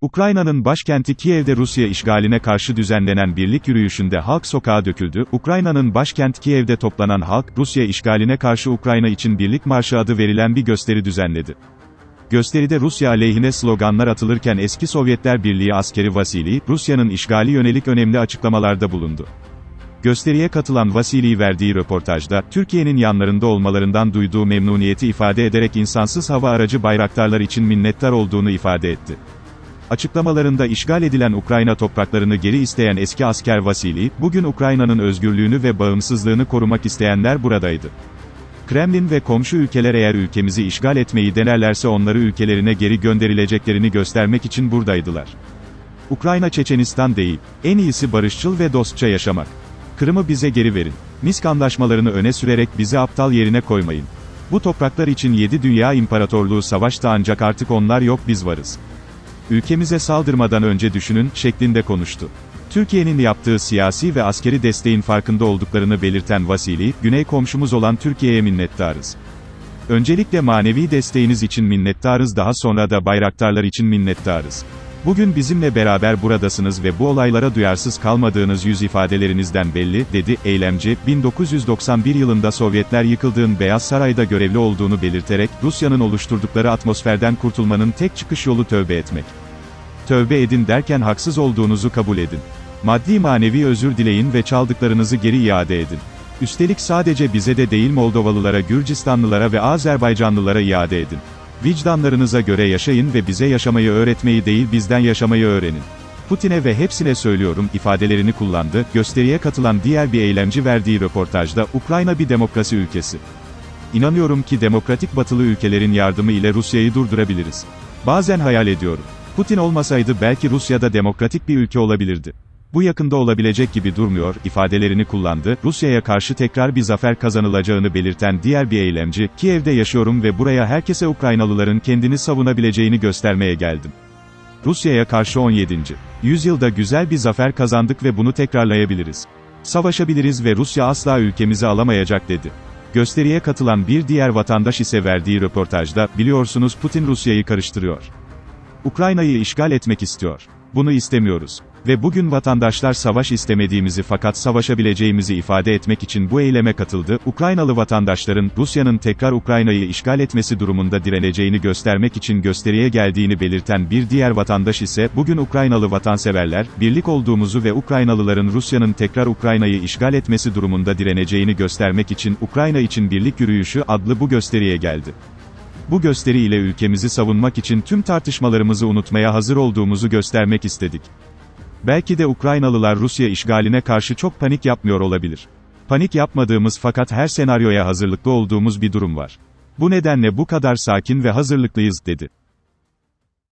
Ukrayna'nın başkenti Kiev'de Rusya işgaline karşı düzenlenen birlik yürüyüşünde halk sokağa döküldü. Ukrayna'nın başkent Kiev'de toplanan halk, Rusya işgaline karşı Ukrayna için Birlik Marşı adı verilen bir gösteri düzenledi. Gösteride Rusya aleyhine sloganlar atılırken eski Sovyetler Birliği askeri Vasili, Rusya'nın işgali yönelik önemli açıklamalarda bulundu. Gösteriye katılan Vasili verdiği röportajda, Türkiye'nin yanlarında olmalarından duyduğu memnuniyeti ifade ederek insansız hava aracı bayraktarlar için minnettar olduğunu ifade etti. Açıklamalarında işgal edilen Ukrayna topraklarını geri isteyen eski asker Vasili, bugün Ukrayna'nın özgürlüğünü ve bağımsızlığını korumak isteyenler buradaydı. Kremlin ve komşu ülkeler eğer ülkemizi işgal etmeyi denerlerse onları ülkelerine geri gönderileceklerini göstermek için buradaydılar. Ukrayna Çeçenistan değil, en iyisi barışçıl ve dostça yaşamak. Kırım'ı bize geri verin. Misk anlaşmalarını öne sürerek bizi aptal yerine koymayın. Bu topraklar için 7 Dünya İmparatorluğu savaştı ancak artık onlar yok biz varız. Ülkemize saldırmadan önce düşünün, şeklinde konuştu. Türkiye'nin yaptığı siyasi ve askeri desteğin farkında olduklarını belirten Vasili, güney komşumuz olan Türkiye'ye minnettarız. Öncelikle manevi desteğiniz için minnettarız daha sonra da bayraktarlar için minnettarız. Bugün bizimle beraber buradasınız ve bu olaylara duyarsız kalmadığınız yüz ifadelerinizden belli, dedi, eylemci, 1991 yılında Sovyetler yıkıldığın Beyaz Saray'da görevli olduğunu belirterek, Rusya'nın oluşturdukları atmosferden kurtulmanın tek çıkış yolu tövbe etmek. Tövbe edin derken haksız olduğunuzu kabul edin. Maddi manevi özür dileyin ve çaldıklarınızı geri iade edin. Üstelik sadece bize de değil Moldovalılara, Gürcistanlılara ve Azerbaycanlılara iade edin. Vicdanlarınıza göre yaşayın ve bize yaşamayı öğretmeyi değil bizden yaşamayı öğrenin. Putin'e ve hepsine söylüyorum ifadelerini kullandı. Gösteriye katılan diğer bir eylemci verdiği röportajda Ukrayna bir demokrasi ülkesi. İnanıyorum ki demokratik batılı ülkelerin yardımı ile Rusya'yı durdurabiliriz. Bazen hayal ediyorum. Putin olmasaydı belki Rusya'da demokratik bir ülke olabilirdi. Bu yakında olabilecek gibi durmuyor, ifadelerini kullandı. Rusya'ya karşı tekrar bir zafer kazanılacağını belirten diğer bir eylemci, Kiev'de yaşıyorum ve buraya herkese Ukraynalıların kendini savunabileceğini göstermeye geldim. Rusya'ya karşı 17. yüzyılda güzel bir zafer kazandık ve bunu tekrarlayabiliriz. Savaşabiliriz ve Rusya asla ülkemizi alamayacak dedi. Gösteriye katılan bir diğer vatandaş ise verdiği röportajda, biliyorsunuz Putin Rusya'yı karıştırıyor. Ukrayna'yı işgal etmek istiyor. Bunu istemiyoruz. Ve bugün vatandaşlar savaş istemediğimizi fakat savaşabileceğimizi ifade etmek için bu eyleme katıldı. Ukraynalı vatandaşların, Rusya'nın tekrar Ukrayna'yı işgal etmesi durumunda direneceğini göstermek için gösteriye geldiğini belirten bir diğer vatandaş ise, bugün Ukraynalı vatanseverler, birlik olduğumuzu ve Ukraynalıların Rusya'nın tekrar Ukrayna'yı işgal etmesi durumunda direneceğini göstermek için Ukrayna için Birlik Yürüyüşü adlı bu gösteriye geldi. Bu gösteri ile ülkemizi savunmak için tüm tartışmalarımızı unutmaya hazır olduğumuzu göstermek istedik. Belki de Ukraynalılar Rusya işgaline karşı çok panik yapmıyor olabilir. Panik yapmadığımız fakat her senaryoya hazırlıklı olduğumuz bir durum var. Bu nedenle bu kadar sakin ve hazırlıklıyız, dedi.